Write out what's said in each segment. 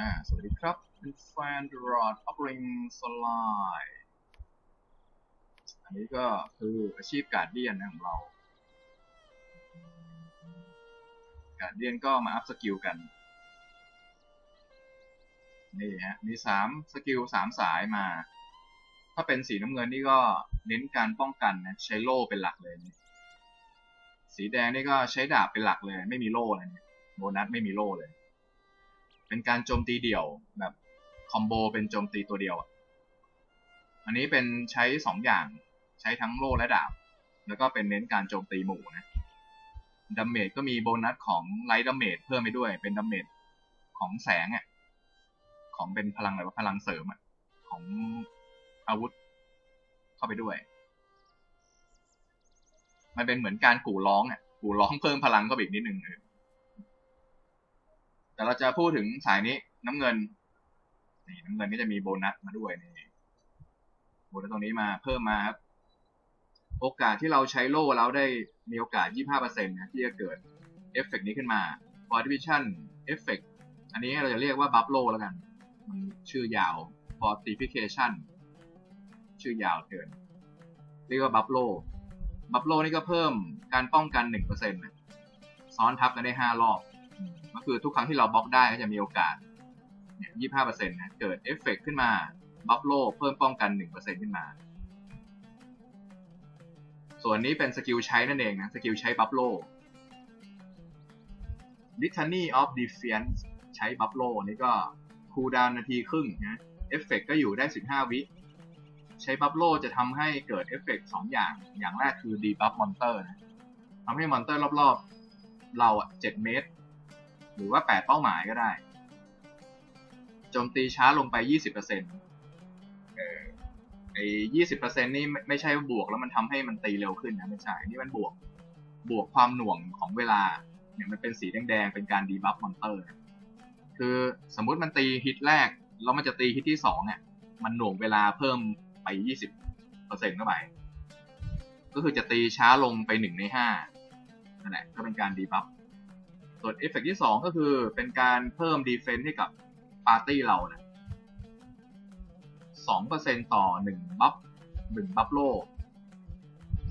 อ่าสวัสดีครับเป็นแฟนดรอดออฟริงสไลอันนี้ก็คืออาชีพการเดียนนะของเรา การเดียนก็มาอัพสกิลกัน นี่ฮะ มีสามสกิลสามสายมา ถ้าเป็นสีน้ำเงินนี่ก็เน้นการป้องกันนะใช้โล่เป็นหลักเลย สีแดงนี่ก็ใช้ดาบเป็นหลักเลย ไม่มีโล่เลยเนี่ยโบนัสไม่มีโล่เลย เป็นการโจมตีเดี่ยวแบบคอมโบเป็นโจมตีตัวเดียวอันนี้เป็นใช้สองอย่างใช้ทั้งโล่และดาบ แล้วก็เป็นเน้นการโจมตีหมู่นะดาเมจก็มีโบนัสของไลท์ดาเมจเพิ่มไปด้วย เป็นดาเมจของแสงอะของเป็นพลังอะไรว่าพลังเสริมอะของอาวุธเข้าไปด้วย มันเป็นเหมือนการกู่ร้องอะกู่ร้องเพิ่มพลังเข้าไปอีกนิดนึงเออ แต่เราจะพูดถึงสายนี้น้ำเงิน นี่น้ำเงินก็จะมีโบนัสมาด้วยนี่โบนัสตรงนี้มาเพิ่มมาครับ โอกาสที่เราใช้โล่แล้วได้มีโอกาส 25%นะที่จะเกิดเอฟเฟกนี้ขึ้นมา Fortification Effect อันนี้เราจะเรียกว่าบัฟโลแล้วกัน มันชื่อยาว Fortification ชื่อยาวเกิน เรียกว่าบัฟโลบัฟโลนี่ก็เพิ่มการป้องกัน 1%ซ้อนทับกันได้ 5 รอบ ก็คือทุกครั้งที่เราบล็อกได้ก็จะมีโอกาสเนี่ย25%นะเกิดเอฟเฟกขึ้นมาบัฟโลเพิ่มป้องกัน1%ขึ้นมา ส่วนนี้เป็นสกิลใช้นั่นเองนะสกิลใช้บัฟโล Litany of Defiance ใช้บัฟโลนี่ก็คูลดาวน์นาทีครึ่งนะเอฟเฟกก็อยู่ได้ 15 วิ ใช้บัฟโลจะทำให้เกิดเอฟเฟกสองอย่าง อย่างแรกคือดีบัฟมอนเตอร์นะทำให้มอนเตอร์รอบๆ เราอะ7เมตร หรือว่า 8 เป้าหมายก็ได้ โจมตีช้าลงไป 20%เออไอ้20%นี่ไม่ไม่ใช่บวกแล้วมันทำให้มันตีเร็วขึ้นนะไม่ใช่ นี่มันบวกบวกความหน่วงของเวลาเนี่ยมันเป็นสีแดงๆ เป็นการดีบัฟมอนเตอร์ คือสมมุติมันตีฮิตแรก แล้วมันจะตีฮิตที่สองเนี่ย มันหน่วงเวลาเพิ่มไป20%เข้าไป ก็คือจะตีช้าลงไป1ใน5นั่นแหละก็เป็นการดีบัฟ ส่วนเอฟเฟกที่ 2 ก็คือเป็นการเพิ่มดีเฟนต์ให้กับปาร์ตี้เรานะ2%ต่อ 1 บัฟ1บัฟโล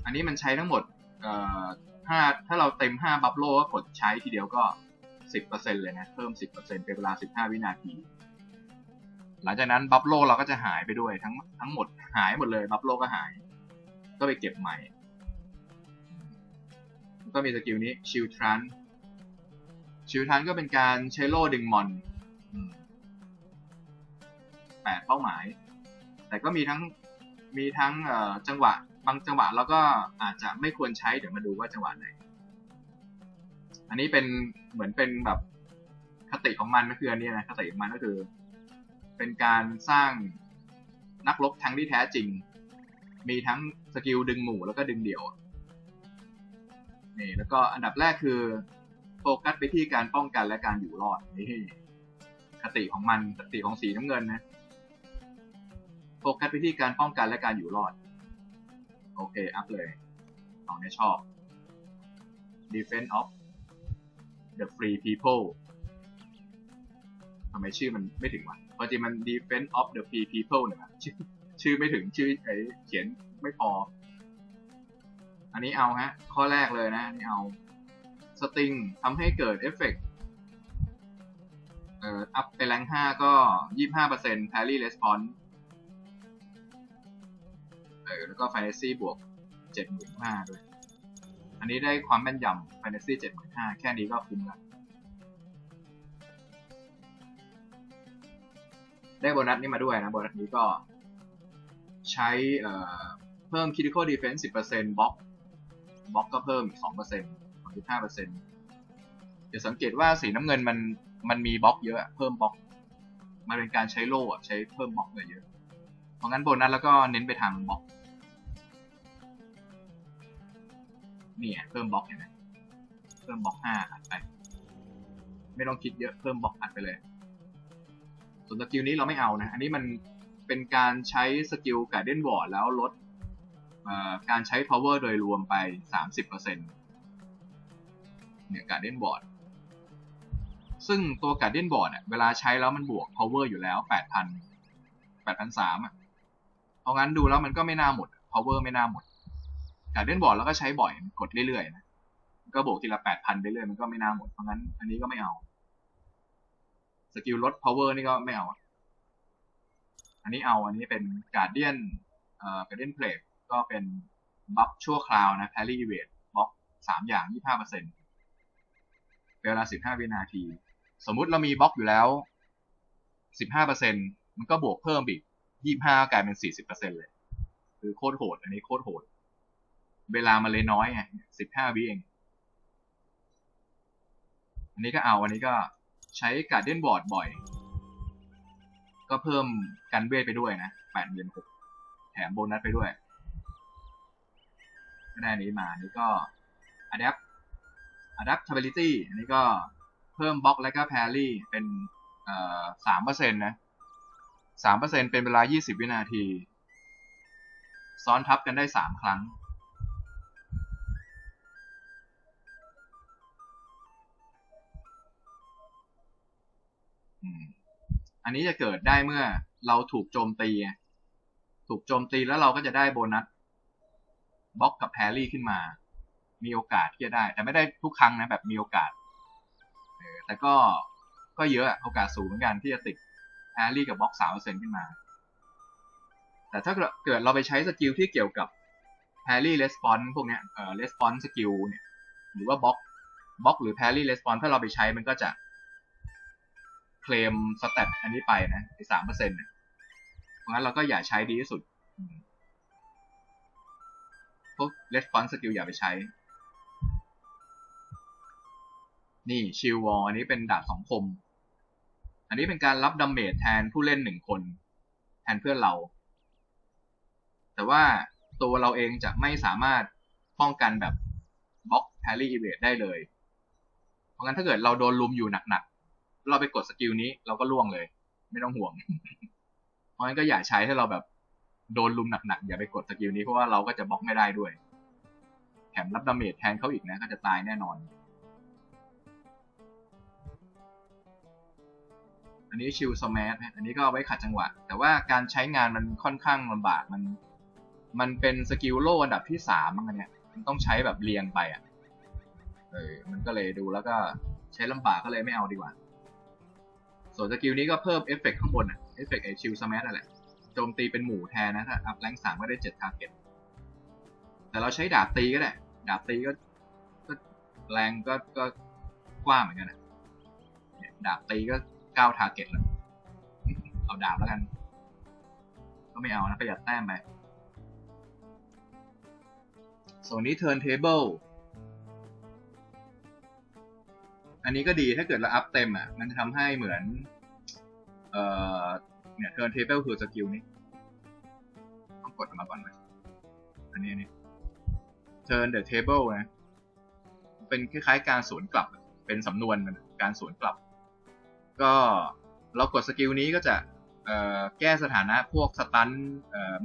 อันนี้มันใช้ทั้งหมดเอ่อ5ถ้าเราเต็ม 5 บัฟโลก็กดใช้ทีเดียวก็ 10%เลยนะ เพิ่ม 10%เป็นเวลา 15 วินาที หลังจากนั้นบัฟโลเราก็จะหายไปด้วยทั้งทั้งหมดหายหมดเลยบัฟโลก็หาย ก็ไปเก็บใหม่ ก็มีสกิลนี้ชิลทรัน ชิลทรันก็เป็นการใช้โล่ดึงมอนแปดเป้าหมาย แต่ก็มีทั้งมีทั้งจังหวะบางจังหวะเราก็อาจจะไม่ควรใช้เดี๋ยวมาดูว่าจังหวะไหน อันนี้เป็นเหมือนเป็นแบบคติของมันก็คืออันนี้นะคติของมันก็คือ เป็นการสร้างนักรบทั้งที่แท้จริง มีทั้งสกิลดึงหมู่แล้วก็ดึงเดี่ยวนี่แล้วก็อันดับแรกคือ ฟกัสไปที่การป้องกันและการอยู่รอดนี่คติของมันคติของสีน้ำเงินนะ โฟกัสไปที่การป้องกันและการอยู่รอด โอเค อัพเลยของนี้ชอบ Defense of the Free People ทำไมชื่อมันไม่ถึงวะพอจริงมัน Defense of the Free People เนี่ยชื่อชื่อไม่ถึงชื่อไอเขียนไม่พอ อันนี้เอาฮะ ข้อแรกเลยนะนี่เอา สตริงทำให้เกิดเอฟเฟกต์เอ่ออัพไปแรงห้าก็ยี่ห้าเปอร์เซ็นต์ parry response เออแล้วก็ fantasy บวกเจ็ดหมื่นห้าด้วย อันนี้ได้ความแม่นยำ fantasy เจ็ดหมื่นห้าแค่นี้ก็คุ้มแล้วได้โบนัสนี่มาด้วยนะ โบนัสนี้ก็ใช้เพิ่ม critical defense 10%บล็อกบล็อกก็เพิ่มอีก2% 35%จะสังเกตว่าสีน้ำเงินมันมันมีบล็อกเยอะเพิ่มบล็อกมันเป็นการใช้โล่ใช้เพิ่มบล็อกเยเยอะ เพราะงั้นโบนัสแล้วก็เน้นไปทางบล็อกนี่เพิ่มบล็อกเห็นไหมเพิ่มบล็อก5อัดไป ไม่ต้องคิดเยอะเพิ่มบล็อกอัดไปเลย ส่วนสกิลนี้เราไม่เอานะ อันนี้มันเป็นการใช้สกิลการเด่นวอร์ดแล้วลดการใช้ power โดยรวมไป 30%เเนี่ยการเด่นวอร์ดซึ่งตัว Guardian Board อะเวลาใช้แล้วมันบวก power อยู่แล้ว 8,000 8,300อะเพราะงั้นดูแล้วมันก็ไม่น่าหมด power ไม่น่าหมด Guardian Board แล้วก็ใช้บ่อยกดเรื่อยๆนะก็บวกทีละ 8,000ไปเรื่อยมันก็ไม่น่าหมดเพราะงั้นอันนี้ก็ไม่เอาสกิลลด power นี่ก็ไม่เอา อันนี้เอาอันนี้เป็น Guardian เอ่อ Guardian Plate ก็เป็นบัฟชั่วคราวนะ Parry Evade บล็อกสามอย่าง25%เปอร์เซ็นต์ เวลา 15 วินาที สมมุติเรามีบล็อกอยู่แล้ว 15%มันก็บวกเพิ่มอีก 25 กลายเป็น 40%เลย คือโคตรโหด อันนี้โคตรโหด เวลามันเลยน้อยไง 15 วิเอง อันนี้ก็เอา อันนี้ก็ใช้ Guardian Board บ่อย ก็เพิ่มกันเวทไปด้วยนะ8เดือน6แถมโบนัสไปด้วยก็ได้นนี้มาอันนี้ก็ adapt adaptability อันนี้ก็เพิ่มบล็อกและก็ parry เป็นสามเปอร์เซ็นต์นะสามเปอร์เซ็นต์เป็นเวลา20วินาที ซ้อนทับกันได้สามครั้ง อันนี้จะเกิดได้เมื่อเราถูกโจมตี ถูกโจมตีแล้วเราก็จะได้โบนัสบล็อกกับแพรรี่ขึ้นมา มีโอกาสที่จะได้ แต่ไม่ได้ทุกครั้งนะแบบมีโอกาสเออแต่ก็ก็เยอะอะโอกาสสูงเหมือนกันที่จะติดแพรรี่กับบล็อกสามเปอร์เซ็นขึ้นมา แต่ถ้าเกิดเราไปใช้สกิลที่เกี่ยวกับแพรรี่レスปอนพวกเนี้ยเอ่อレスปอนสกิลเนี่ย หรือว่าบล็อกบล็อกหรือแพรรี่レスปอนถ้าเราไปใช้มันก็จะ เคลมสเตตอันนี้ไปนะไอ้สามเปอร์เซ็นต์เพราะงั้นเราก็อย่าใช้ดีที่สุด พวก response skill อย่าไปใช้ นี่ชิลวอลอันนี้เป็นดาบสองคม อันนี้เป็นการรับดาเมจแทนผู้เล่นหนึ่งคน แทนเพื่อนเรา แต่ว่าตัวเราเองจะไม่สามารถป้องกันแบบบล็อกแพรี่อีเวดได้เลย เพราะงั้นถ้าเกิดเราโดนลุมอยู่หนักๆ เราไปกดสกิลนี้เราก็ล่วงเลย ไม่ต้องห่วง เพราะงั้นก็อย่าใช้ถ้าเราแบบโดนลุมหนักๆ อย่าไปกดสกิลนี้เพราะว่าเราก็จะบล็อกไม่ได้ด้วย แถมรับดาเมจแทนเขาอีกนะก็จะตายแน่นอน นนี้ชิลสมาร์ทอันนี้ก็เอาไว้ขัดจังหวะ แต่ว่าการใช้งานมันค่อนข้างลำบากมัน มันเป็นสกิลโลอันดับที่สามมั้งเนี้ยมันต้องใช้แบบเรียงไปอะเออมันก็เลยดูแล้วก็ใช้ลำบากก็เลยไม่เอาดีกว่า ส่วนสกิลนี้ก็เพิ่มเอฟเฟกข้างบนอะเอฟเฟกไอชิลสมาร์ทนั่นแหละโจมตีเป็นหมู่แทนนะถ้าอัพแรงสามก็ได้เจ็ดทาร์เก็ตแต่เราใช้ดาบตีก็ได้ ดาบตีก็ก็แรงก็ก็กว้างเหมือนกันนะเนี่ยดาบตีก็ เก้าทาร์เก็ตแล้ว เอาดาบแล้วกัน ก็ไม่เอานะประหยัดแต้มไปส่วนนี้ turntable อันนี้ก็ดีถ้าเกิดเราอัพเต็มอะ มันจะทำให้เหมือน เอ่อ เนี่ย turntable คือสกิลนี้ต้องกดออกมาก่อนไหมอันนี้อันนี้ turn the table นะ เป็นคล้ายๆการสวนกลับ เป็นสำนวนมันการสวนกลับ ก็เรากดสกิลนี้ก็จะแก้สถานะพวกสตัน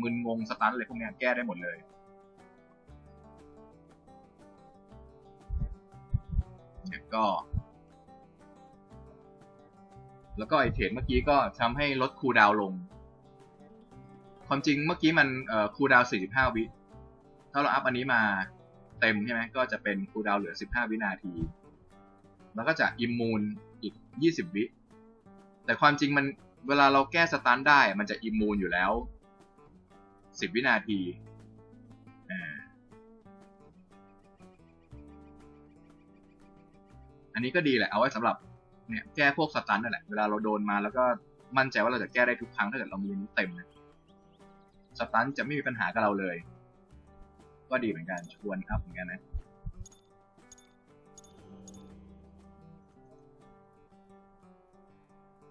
มึนงงสตันอะไรพวกนี้แก้ได้หมดเลยก็ แล้วก็ไอเทรดเมื่อกี้ก็ทำให้ลดคูดาวลง ความจริงเมื่อกี้มันคูดาว 45 วิถ้าเราอัพอันนี้มาเต็มใช่ไหมก็จะเป็นคูดาวเหลือ 15 วินาที แล้วก็จะอิมมูนอีก 20 วิ แต่ความจริงมันเวลาเราแก้สตันได้ มันจะอิมมูนอยู่แล้ว10วินาทีอันนี้ก็ดีแหละเอาไว้สำหรับเนี่ยแก้พวกสตันนั่นแหละเวลาเราโดนมาแล้วก็มั่นใจว่าเราจะแก้ได้ทุกครั้งถ้าเกิดเรามีนี้เต็มนะสตันจะไม่มีปัญหากับเราเลย ก็ดีเหมือนกันชวนครับเหมือนกันนะ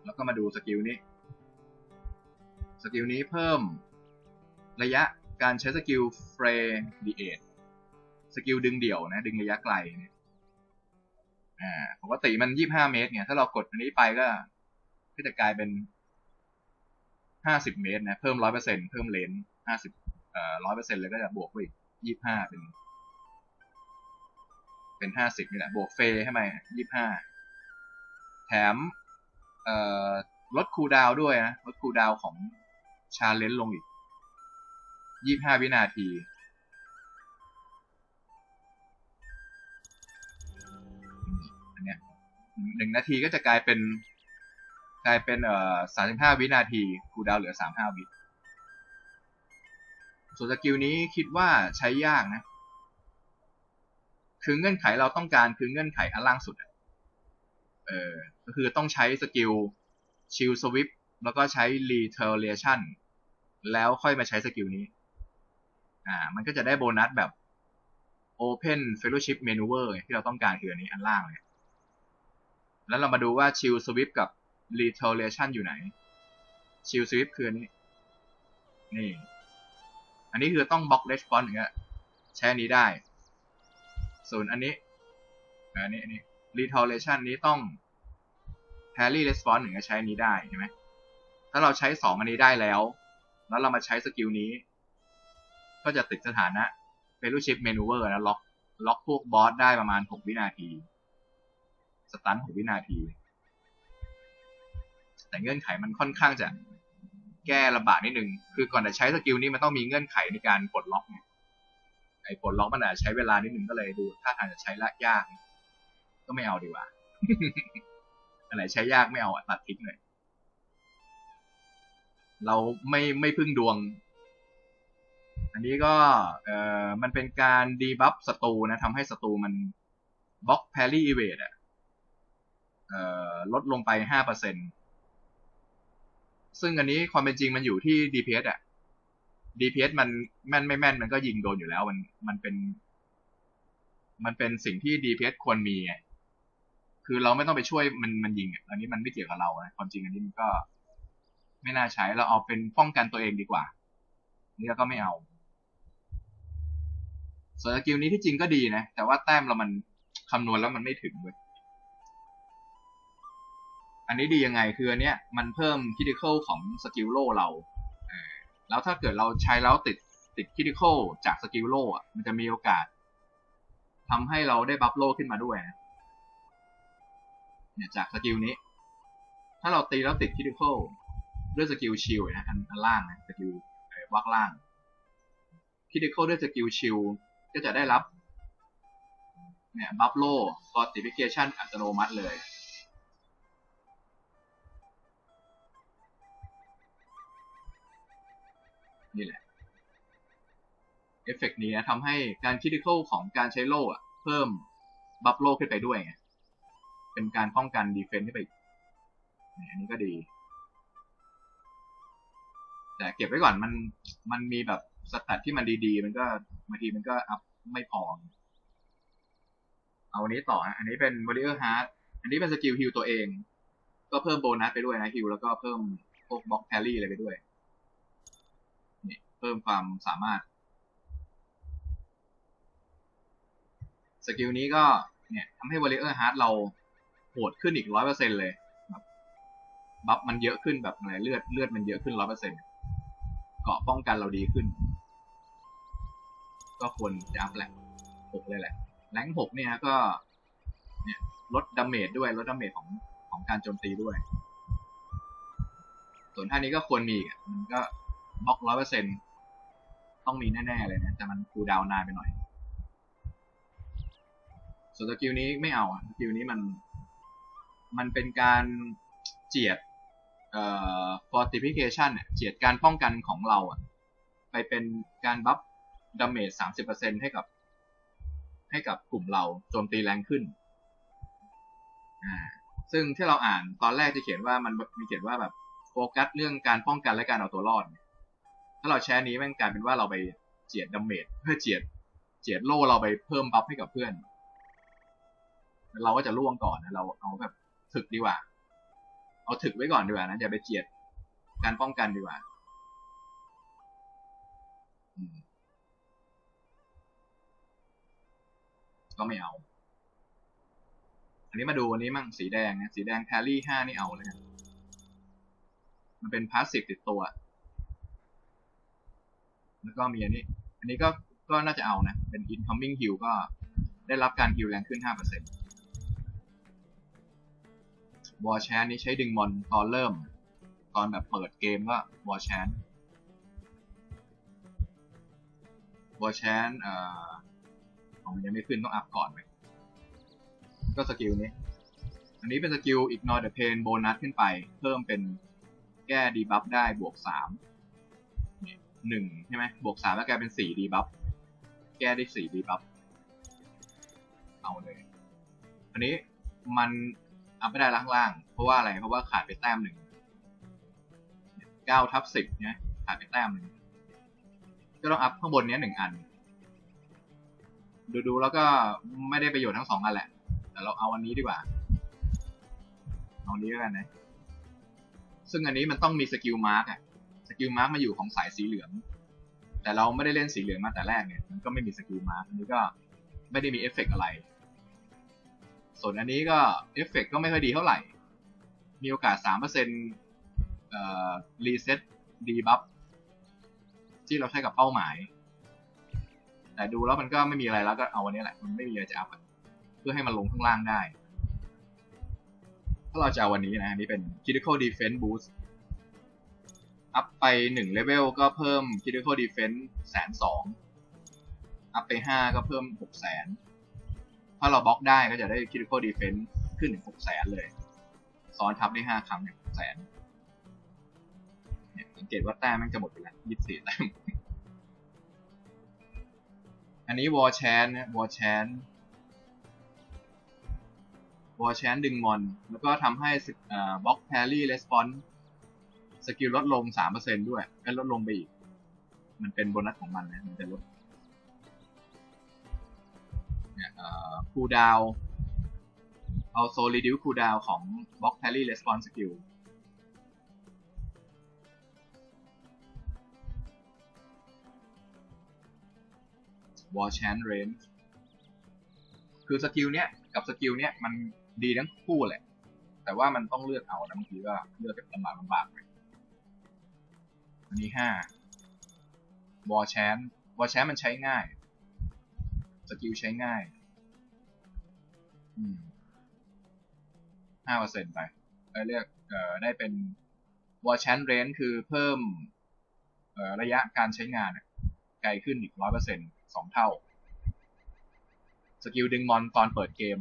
แล้วก็มาดูสกิลนี้ สกิลนี้เพิ่มระยะการใช้สกิลเฟรดีเอทสกิลดึงเดี่ยวนะ ดึงระยะไกลเนี่ยอ่าปกติมันยี่ห้าเมตรเนี่ย ถ้าเรากดอันนี้ไปก็ ก็จะกลายเป็นห้าสิบเมตรนะ เพิ่มร้อยเปอร์เซ็นเพิ่มเลนห้าสิบเอ่อร้อยเปอร์เซ็นเลยก็จะบวกไปอีกยี่ห้าเป็น เป็นห้าสิบนี่แหละ บวกเฟรให้ไหมยี่ห้าแถม ลดคูลดาวด้วยนะ ลดคูลดาวของชาเลนจ์ลงอีก25วินาที อันเนี้ยหนึ่งนาทีก็จะกลายเป็น กลายเป็น เอ่อ35วินาที คูดาวเหลือ35วิส่วนสกิลนี้คิดว่าใช้ยากนะ คือเงื่อนไขเราต้องการคือเงื่อนไขอันล่างสุดอะ เออก็คือต้องใช้สกิลชิลสวิปแล้วก็ใช้ retaliation แล้วค่อยมาใช้สกิลนี้ อ่า มันก็จะได้โบนัสแบบ open fellowship maneuver ที่เราต้องการคืออันนี้อันล่างเลย แล้วเรามาดูว่าชิลสวิปกับ retaliation อยู่ไหนชิลสวิปคืออันนี้ นี่ อันนี้คือต้องบล็อก response อย่างเงี้ยใช้อันนี้ได้ ส่วนอันนี้ อันนี้อันนี้ retaliation นี้ต้อง parry response ถึงจะใช้อันนี้ได้ใช่ไหมถ้าเราใช้สองอันนี้ได้แล้ว แล้วเรามาใช้สกิลนี้ ก็จะติดสถานะ fellowship maneuver นะล็อกล็อกพวกบอสได้ประมาณ 6 วินาที สตัน6วินาที แต่เงื่อนไขมันค่อนข้างจะแก้ลำบากนิดนึง คือก่อนจะใช้สกิลนี้มันต้องมีเงื่อนไขในการปลดล็อกไงไอ้ปลดล็อกมันอาจจะใช้เวลานิดนึงก็เลยดู ถ้าทางจะใช้ละยาก ก็ไม่เอาดีกว่า อะไรใช้ยากไม่เอาตัดทิ้งเลย เราไม่ไม่พึ่งดวง อันนี้ก็เอ่อมันเป็นการดีบัฟศัตรูนะทำให้ศัตรูมันบล็อกแพรี่อีเวดอะเอ่อลดลงไปห้าเปอร์เซ็นซึ่งอันนี้ความเป็นจริงมันอยู่ที่ DPS อะ DPS มันแม่นไม่แม่นมันก็ยิงโดนอยู่แล้ว มันมันเป็น มันเป็นสิ่งที่ DPS ควรมีไง คือเราไม่ต้องไปช่วยมันมันยิงอันนี้มันไม่เกี่ยวกับเรานะความจริงอันนี้มันก็ ไม่น่าใช้เราเอาเป็นป้องกันตัวเองดีกว่า นี่เราก็ไม่เอาส่วนสกิลนี้ที่จริงก็ดีนะ แต่ว่าแต้มเรามันคำนวณแล้วมันไม่ถึงเว้ยอันนี้ดียังไงคืออันเนี้ยมันเพิ่มคิติคอลของสกิลโลเราแล้วถ้าเกิดเราใช้แล้วติดติดคิติคอลจากสกิลโลอะมันจะมีโอกาสทำให้เราได้บัฟโลขึ้นมาด้วยนะ เนี่ยจากสกิลนี้ ถ้าเราตีแล้วติดคิติคอลด้วยสกิลชิลนะอันอันล่างนะสกิลวักล่างคิติคอลด้วยสกิลชิลก็จะได้รับเนี่ยบัฟโลฟอร์ติฟิเคชันอัตโนมัติเลยนี่แหละ เอฟเฟกนี้นะทำให้การคิติคอลของการใช้โล่เพิ่มบัฟโลขึ้นไปด้วยไง เป็นการป้องกันดีเฟนต์ขึ้ไปอีกอันนี้ก็ดี แต่เก็บไว้ก่อนมันมันมีแบบสแตทที่มันดีๆ มันก็บางทีมันก็อัพไม่พอ เอาอันนี้ต่อ อันนี้เป็น Warrior Heart อันนี้เป็นสกิลฮิลตัวเอง ก็เพิ่มโบนัสไปด้วยนะฮิลแล้วก็เพิ่มพวกบล็อกแพรี่อะไรไปด้วยนี่เพิ่มความสามารถ สกิลนี้ก็เนี่ยทำให้ Warrior Heart เรา โหดขึ้นอีกร้อยเปอร์เซ็นเลยแบบบัฟมันเยอะขึ้นแบบอะไรเลือดเลือดมันเยอะขึ้นร้อยเปอร์เซ็นเกาะป้องกันเราดีขึ้น ก็ควรจะอัพแหละหกเลยแหละแรงหกเนี่ยก็ เนี่ยลดดาเมจด้วยลดดาเมจของของการโจมตีด้วย ส่วนท่านี้ก็ควรมีอีกอะมันก็บล็อกร้อยเปอร์เซ็นต้องมีแน่ๆเลยนะ แต่มันคูดาวนานไปหน่อย ส่วนสกิลนี้ไม่เอาอะสกิลนี้มัน มันเป็นการเจียดเอ่อ fortification เนี่ยเจียดการป้องกันของเราอะไปเป็นการบัฟดาเมจสามสิบเปอร์เซ็นให้กับ ให้กับกลุ่มเราโจมตีแรงขึ้น อ่า ซึ่งที่เราอ่านตอนแรกจะเขียนว่ามันมีเขียนว่าแบบโฟกัสเรื่องการป้องกันและการเอาตัวรอด ถ้าเราแชร์นี้ม่งกลายเป็นว่าเราไปเจียดดาเมจเพื่อเจียด เจียดโล่เราไปเพิ่มบัฟให้กับเพื่อน เราก็จะล่วงก่อนนะเราเอาแบบ ถึกดีกว่า เอาถึกไว้ก่อนดีกว่านะอย่าไปเจียดการป้องกันดีกว่าก็ไม่เอา อันนี้มาดูอันนี้มั่งสีแดงนะสีแดงแคลรี่ห้านี่เอาเลยนะมันเป็นพาสซีฟติดตัว แล้วก็มีอันนี้ อันนี้ก็ก็น่าจะเอานะ เป็น incoming heal ก็ได้รับการ heal แรงขึ้น5%อ วอลแชนนี้ใช้ดึงมอนตอนเริ่ม ตอนแบบเปิดเกมก็วอลแชนวอลแชนเอ่อของมันยังไม่ขึ้นต้องอัพก่อนไหมก็สกิลนี้ อันนี้เป็นสกิล ignore the pain โบนัสขึ้นไป เพิ่มเป็นแก้ดีบัฟได้บวกสามหนึ่งใช่ไหมบวกสามแล้วกลายเป็นสี่ดีบัฟแก้ได้สี่ดีบัฟเอาเลย อันนี้มัน อัพไม่ได้ล่างล่าง เพราะว่าอะไรเพราะว่าขาดไปแต้มหนึ่งเก้าทับสิบเนี่ยขาดไปแต้มหนึ่งก็ต้องอัพข้างบนนี้หนึ่งอันดูดูๆแล้วก็ไม่ได้ประโยชน์ทั้งสองอันแหละ แต่เราเอาอันนี้ดีกว่าเอาอันนี้กันนะ ซึ่งอันนี้มันต้องมีสกิลมาร์กอะสกิลมาร์กมาอยู่ของสายสีเหลือง แต่เราไม่ได้เล่นสีเหลืองมาแต่แรกเนี่ย มันก็ไม่มีสกิลมาร์กอันนี้ก็ไม่ได้มีเอฟเฟกต์อะไร ส่วนอันนี้ก็เอฟเฟกต์ก็ไม่ค่อยดีเท่าไหร่ มีโอกาส3%เอ่อรีเซ็ตดีบัฟที่เราใช้กับเป้าหมาย แต่ดูแล้วมันก็ไม่มีอะไรแล้วก็เอาวันนี้แหละ มันไม่มีอะไรจะอัพอะเพื่อให้มันลงข้างล่างได้ ถ้าเราจะเอาวันนี้นะ อันนี้เป็น critical defense boost อัพไป1 level ก็เพิ่ม critical defense แสนสองอัพไป 5 ก็เพิ่ม6แสน ถ้าเราบล็อกได้ก็จะได้ critical defense ขึ้นถึง6แสนเลย ซ้อนทับได้5ครั้งเนี่ยแสนเนี่ยสังเกตว่าแต้มมันจะหมดไปแล้ว24แต้ม อันนี้วอลแชนนะวอลแชนวอลแชนดึงมอน แล้วก็ทำให้บล็อกแพรี่レスปอนสกิลลดลง 3%ด้วยก็ลดลงไปอีก มันเป็นโบนัสของมันนะ มันจะลด เนี่ยคูดาวเอาโซลิดิวคูดาวของบล็อกแพรี่レスปอนสกิลวอลแชนเรนคือสกิลเนี้ยกับสกิลเนี้ยมันดีทั้งคู่แหละ แต่ว่ามันต้องเลือกเอานะบางทีก็เลือกแบบลำบากลำบากไปอันนี้ห้าวอลแชนวอลแชนมันใช้ง่าย สกิลใช้ง่าย อืมห้าเปอร์เซ็นต์ไปไปเลือกเอ่อได้เป็นวอลแชนเรนคือเพิ่ม เอ่อระยะการใช้งานไกลขึ้นอีกร้อยเปอร์เซ็นต์สองเท่า สกิลดึงมอนตอนเปิดเกม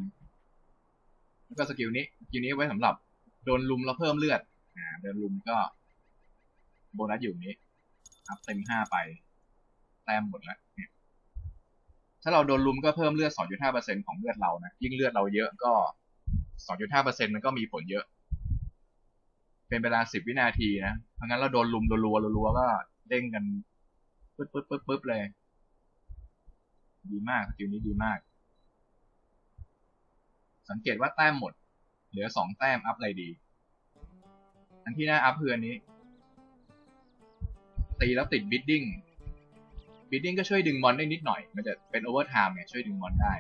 แล้วก็สกิลนี้สกิลนี้ไว้สำหรับโดนลุมแล้วเพิ่มเลือด อ่าโดนลุมก็ โบนัสอยู่นี้ อัพเต็มห้าไป แต้มหมดแล้ว ถ้าเราโดนลุมก็เพิ่มเลือด 2.5%ของเลือดเรานะ ยิ่งเลือดเราเยอะก็ 2.5%มันก็มีผลเยอะ เป็นเวลา 10 วินาทีนะ เพราะงั้นเราโดนลุมรัวรัวๆก็เด้งกันปึ๊บปึ๊บปึ๊บปึ๊บเลย ดีมากสกิลนี้ดีมาก สังเกตว่าแต้มหมด เหลือสองแต้มอัพอะไรดี อันที่น่าอัพเพื่อนนี้ ตีแล้วติดบิดดิ้ง บิดดิ้งก็ช่วยดึงมอนได้นิดหน่อย มันจะเป็นโอเวอร์ไทม์ไงช่วยดึงมอนได้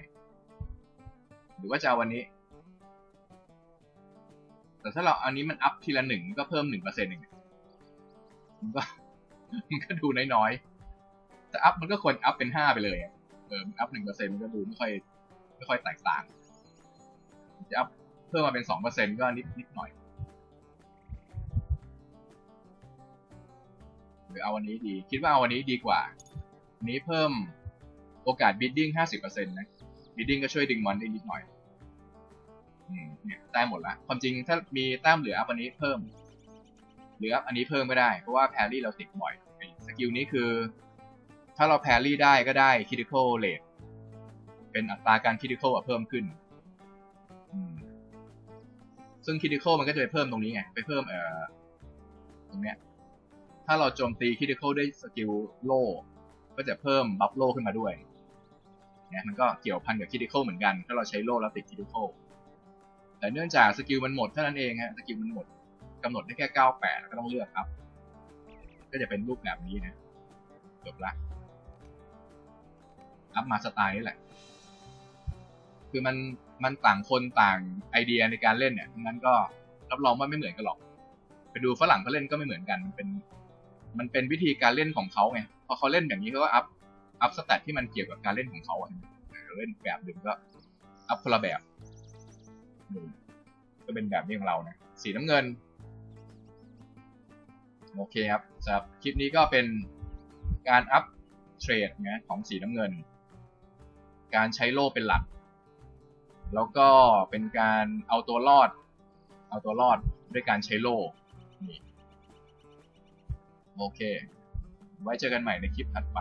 หรือว่าจะเอาวันนี้ แต่ถ้าเราอันนี้มันอัพทีละหนึ่งก็เพิ่มหนึ่งเปอร์เซ็นต์เองมันก็มันก็ดูน้อยๆ แต่อัพมันก็ควรอัพเป็นห้าไปเลยเอออัพหนึ่งเปอร์เซ็นต์มันก็ดูไม่ค่อยไม่ค่อยแตกต่างจะอัพเพิ่มมาเป็นสองเปอร์เซ็นต์ก็นิดนิดหน่อยหรือเอาวันนี้ดี คิดว่าเอาวันนี้ดีกว่า นี้เพิ่มโอกาสบิดดิ้งห้าสิบเปอร์เซ็นต์นะบิดดิ้งก็ช่วยดึงมอนได้นิดหน่อยเนี่ยแต้มหมดละ ความจริงถ้ามีแต้มเหลืออัพอันนี้เพิ่มหรืออัพอันนี้เพิ่มไม่ได้ เพราะว่าแพรี่เราติดบ่อย สกิลนี้คือ ถ้าเราแพรี่ได้ก็ได้ critical rate เป็นอัตราการ critical อะเพิ่มขึ้น ซึ่ง critical มันก็จะไปเพิ่มตรงนี้ไง ไปเพิ่มเอ่อ ตรงเนี้ย ถ้าเราโจมตี critical ด้วยสกิลโล่ ก็จะเพิ่มบัฟโล่ขึ้นมาด้วยเนี่ยมันก็เกี่ยวพันกับ critical เหมือนกัน ถ้าเราใช้โล่แล้วติด critical แต่เนื่องจากสกิลมันหมดเท่านั้นเองฮะสกิลมันหมดกำหนดได้แค่ 98 แล้วก็ต้องเลือกครับ ก็จะเป็นรูปแบบนี้นะจบละอัพมาสไตล์นี่แหละ คือมันมันต่างคนต่างไอเดียในการเล่นเนี่ยงั้นก็รับรองว่าไม่เหมือนกันหรอก ไปดูฝรั่งเขาเล่นก็ไม่เหมือนกัน มันเป็น มันเป็นวิธีการเล่นของเขาไง พอเขาเล่นแบบนี้เขาก็อัพอัพสแตทที่มันเกี่ยวกับการเล่นของเขาอะเล่นแบบหนึ่งก็อัพคนละแบบไปก็เป็นแบบนี้ของเรานะสีน้ำเงิน โอเคครับสำหรับคลิปนี้ก็เป็นการอัพเทรดนะของสีน้ำเงิน การใช้โล่เป็นหลัก แล้วก็เป็นการเอาตัวรอด เอาตัวรอดด้วยการใช้โล่นี่โอเค ไว้เจอกันใหม่ในคลิปถัดไป